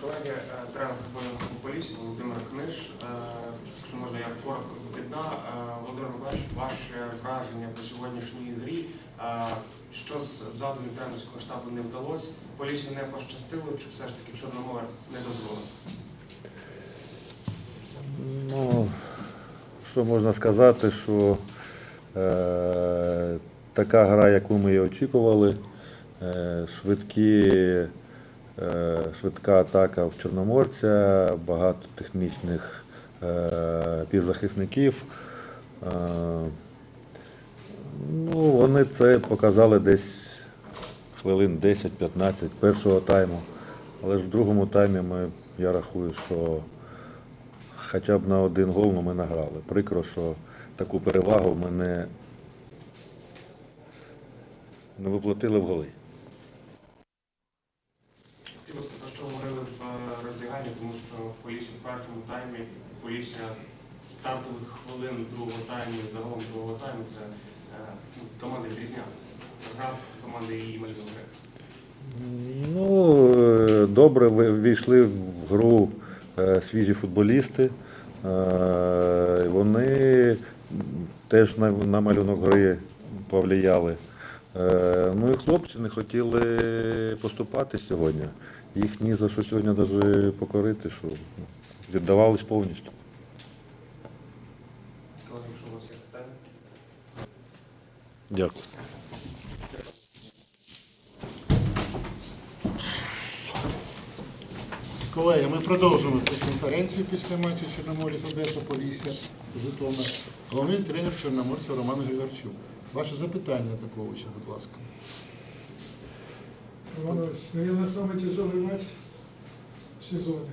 колеги, е, тренер футбольного Полісся Володимир Книж. Е, Якщо можна, я коротко відна. Володимир Миколаївич, ваше враження по сьогоднішній грі. Е, Що з задумів тренерського штабу не вдалося? Полісі не пощастило, чи все ж таки Чорноморець не дозволив? Ну, що можна сказати, що е, така гра, яку ми і очікували, е, швидкі, е, швидка атака в Чорноморця, багато технічних е, півзахисників. Е, ну, вони це показали десь хвилин 10-15 першого тайму. Але ж в другому таймі ми, я рахую, що хоча б на один гол ну, ми награли. Прикро, що таку перевагу ми не, не виплатили в голи. Хотілося про що говорили в е, роздяганні, тому в першому таймі, Полісся стартових хвилин другого тайму, загалом другого тайму, це е, ну, команди відрізнялися. Гра команди малюнок гри. Ну, е, добре ви- війшли в гру е, свіжі футболісти. Вони теж на малюнок гри повлияли. Е, Ну і хлопці не хотіли поступати сьогодні. Їх ні за що сьогодні навіть покорити, що віддавались повністю. Колеги, якщо у вас є питання. Дякую. Колеги, ми продовжуємо прес-конференцію після матчу Чорноморець Одеса Полісся Житомир. Головний тренер Чорноморця Роман Григорчук. Ваше запитання до коуча, будь ласка. Иванович, наверное, самый тяжелый матч в сезоне.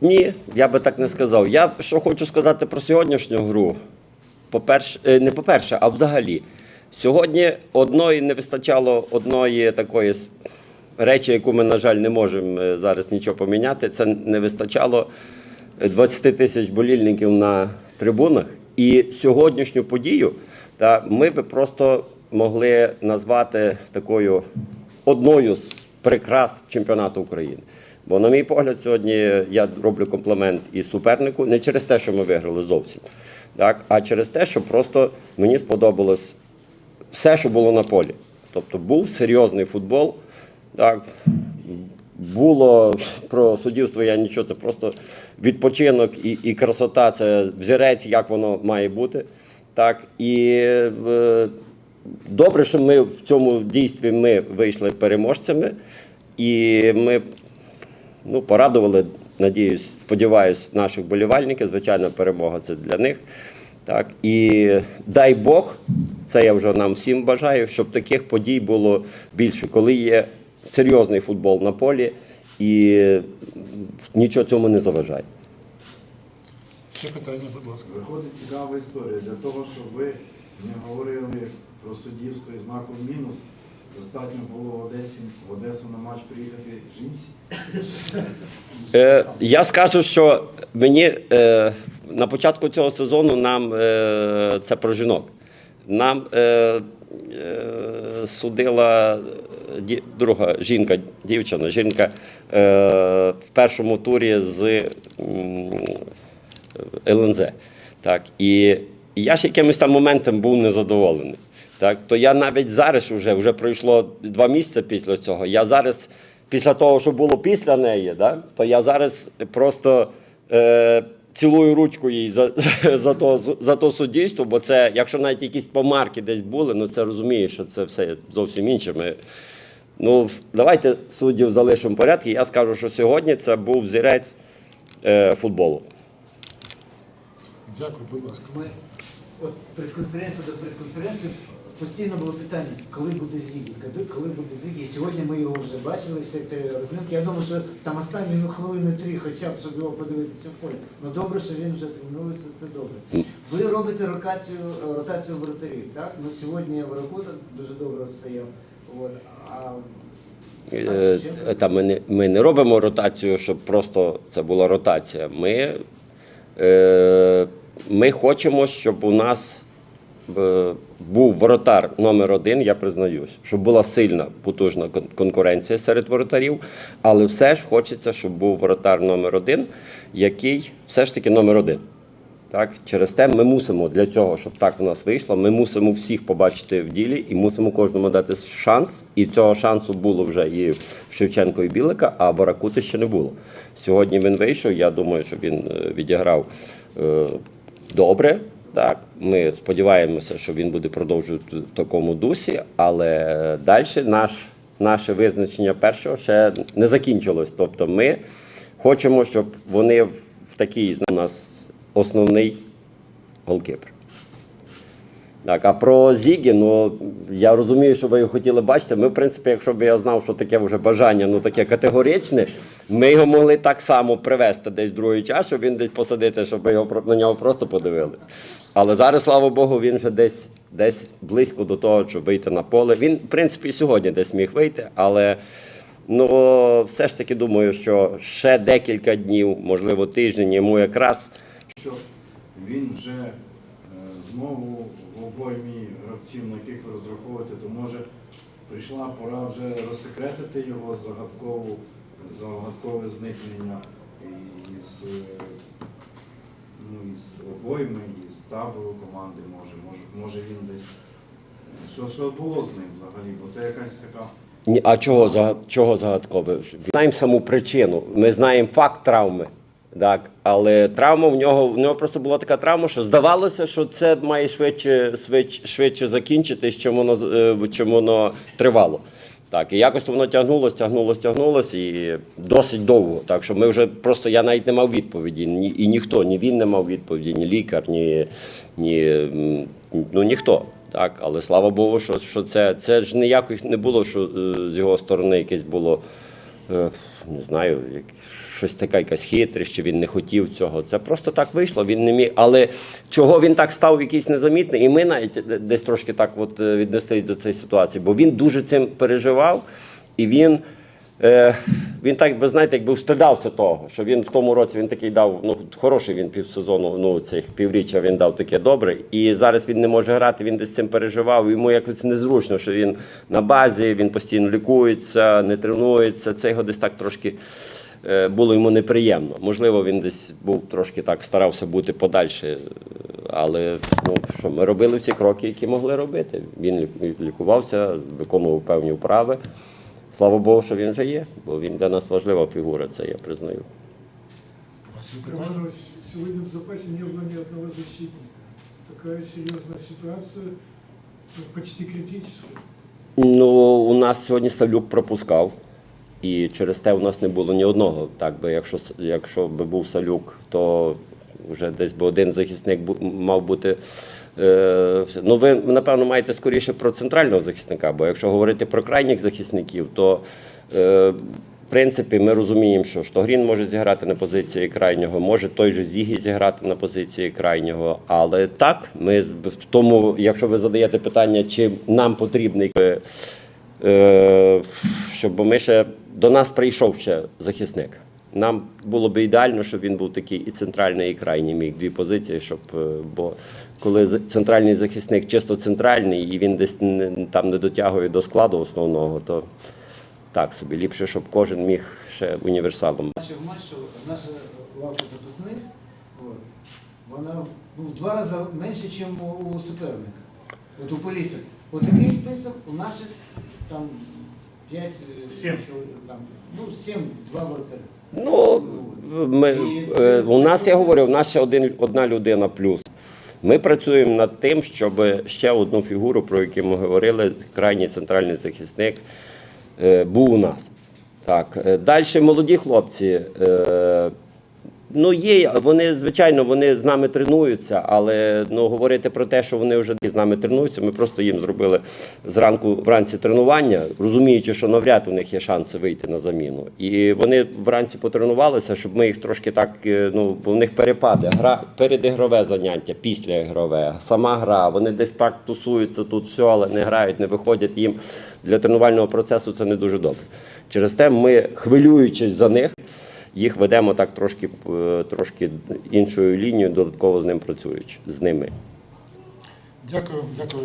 Ні, я би так не сказав. Я що хочу сказати про сьогоднішню гру. По-перше, е, не по-перше, а взагалі. Сьогодні одної не вистачало одної такої с- речі, яку ми, на жаль, не можемо е, зараз нічого поміняти. Це не вистачало е, 20 тисяч болільників на трибунах. І сьогоднішню подію та, ми би просто могли назвати такою одною з прикрас чемпіонату України. Бо, на мій погляд, сьогодні я роблю комплімент і супернику не через те, що ми виграли зовсім, так, а через те, що просто мені сподобалось все, що було на полі. Тобто був серйозний футбол. Так, було про суддівство я нічого, це просто відпочинок і, і красота, це взірець, як воно має бути. Так, і е, добре, що ми в цьому дійстві ми вийшли переможцями, і ми ну, порадували, надіюсь, сподіваюсь, наших болівальників. Звичайно, перемога це для них. Так, і дай Бог, це я вже нам всім бажаю, щоб таких подій було більше, коли є серйозний футбол на полі і нічого цьому не заважає. Ще питання, будь ласка. Виходить цікава історія. Для того, щоб ви не говорили про суддівство і знаком мінус, достатньо було в Одесі, в Одесу на матч приїхати жінці. Е, я скажу, що мені е, на початку цього сезону нам е, це про жінок. Нам е, е, судила ді, друга жінка, дівчина, жінка е, в першому турі з ЛНЗ. Так, і я ж якимось там моментом був незадоволений. Так, то я навіть зараз вже, вже пройшло два місяці після цього. Я зараз, після того, що було після неї, да, то я зараз просто е, цілую ручку їй за, за, то, за то суддівство, бо це, якщо навіть якісь помарки десь були, ну це розумієш, що це все зовсім інше. Ми, ну, давайте суддів залишимо в порядку. Я скажу, що сьогодні це був взірець е, футболу. Дякую, будь ласка. Ми от прес-конференція до прес-конференції постійно було питання, коли буде Зігі, коли, буде Зігі. І сьогодні ми його вже бачили в секторі розминки. Я думаю, що там останні ну, хвилини три, хоча б щоб його подивитися в полі. Ну добре, що він вже тренується, це добре. Ви робите ротацію, ротацію воротарів, так? Ну сьогодні Ворокута дуже добре от. От. А Е, Та ми, не, ми не робимо ротацію, щоб просто це була ротація. Ми, е, ми хочемо, щоб у нас е, був воротар номер один, я признаюсь, щоб була сильна, потужна конкуренція серед воротарів, але все ж хочеться, щоб був воротар номер один, який все ж таки номер один. Так, через те ми мусимо для цього, щоб так в нас вийшло. Ми мусимо всіх побачити в ділі і мусимо кожному дати шанс. І цього шансу було вже і в Шевченко і Білика, а Баракути ще не було. Сьогодні він вийшов. Я думаю, що він е, відіграв е, добре. Так, ми сподіваємося, що він буде продовжувати в такому дусі, але далі наш, наше визначення першого ще не закінчилось. Тобто ми хочемо, щоб вони в такій у нас основний голкіпер. Так, а про Зігі, ну я розумію, що ви його хотіли бачити. Ми, в принципі, якщо б я знав, що таке вже бажання, ну таке категоричне, ми його могли так само привезти десь другий час, щоб він десь посадити, щоб ми його на нього просто подивилися. Але зараз, слава Богу, він вже десь, десь близько до того, щоб вийти на поле. Він, в принципі, сьогодні десь міг вийти, але ну, все ж таки думаю, що ще декілька днів, можливо, тиждень йому якраз що він вже знову в обоймі гравців, на яких ви розраховуєте, то може прийшла пора вже розсекретити його загадкову, загадкове зникнення із, ну, із обойми, із табору команди, може, може, може він десь. Що, що було з ним взагалі? Бо це якась така. А чого, чого загадкове? Знаємо саму причину. Ми знаємо факт травми. Так, але травма в нього в нього просто була така травма, що здавалося, що це має швидше, швидше, швидше закінчитись, чим воно е, чим воно тривало. Так, і якось воно тягнулося, тягнулося, тягнулося і досить довго. Так що ми вже просто я навіть не мав відповіді. Ні, і ніхто, ні він не мав відповіді, ні лікар, ні, ні ну ніхто. Так, але слава Богу, що, що це, це ж ніяких не було, що е, з його сторони якесь було не знаю, щось таке, якась хитрість, чи він не хотів цього. Це просто так вийшло, він не міг. Але чого він так став якийсь незамітний, і ми навіть десь трошки так от е, віднеслись до цієї ситуації, бо він дуже цим переживав, і він. Е, він так би знаєте, якби встидався того, що він в тому році він такий дав, ну хороший він півсезону, ну цих півріччя він дав таке добре. І зараз він не може грати, він десь цим переживав. Йому якось незручно, що він на базі, він постійно лікується, не тренується. Це його десь так трошки е, було йому неприємно. Можливо, він десь був трошки так старався бути подальше. е, Але ну що, ми робили всі кроки, які могли робити. Він лікувався, виконував певні вправи. Слава Богу, що він вже є, бо він для нас важлива фігура, це я признаю. Романович, сегодня в запасе не было ни одного защитника. Такая серьезная ситуация, ну, почти критическая. Ну, у нас сьогодні Савлюк пропускав, і через те у нас не було ні одного. Так би, якщо, якщо би був Савлюк, то вже десь би один захисник мав бути. Е, ну, ви, напевно, маєте скоріше про центрального захисника, бо якщо говорити про крайніх захисників, то е, в принципі ми розуміємо, що Штогрін може зіграти на позиції крайнього, може той же Зігі зіграти на позиції крайнього. Але так, ми в тому, якщо ви задаєте питання, чи нам потрібний. е, щоб ми ще до нас прийшов ще захисник. Нам було б ідеально, щоб він був такий і центральний, і крайній міг дві позиції, щоб е, бо коли центральний захисник чисто центральний і він десь не, там не дотягує до складу основного, то так собі ліпше, щоб кожен міг ще універсалом. Наші в матчі, наша лавка запасних, вона ну, в два рази менше, ніж у, суперника. От у Полісся. От такий список у наших там 5, 7. там, ну, 7, 2 воротаря. Ну, ми, е, у нас, я говорю, у нас ще один, одна людина плюс. Ми працюємо над тим, щоб ще одну фігуру, про яку ми говорили, крайній центральний захисник, е, був у нас. Так, далі молоді хлопці. е, Ну, є, вони, звичайно, вони з нами тренуються, але ну, говорити про те, що вони вже з нами тренуються, ми просто їм зробили зранку вранці тренування, розуміючи, що навряд у них є шанси вийти на заміну. І вони вранці потренувалися, щоб ми їх трошки так, е, ну, бо в них перепади. Гра передігрове заняття, післяігрове, сама гра. Вони десь так тусуються тут все, але не грають, не виходять їм для тренувального процесу. Це не дуже добре. Через те ми, хвилюючись за них, їх ведемо так трошки, е, трошки іншою лінією, додатково з ним працюючи з ними. Дякую, дякую.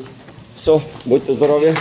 Все, будьте здорові.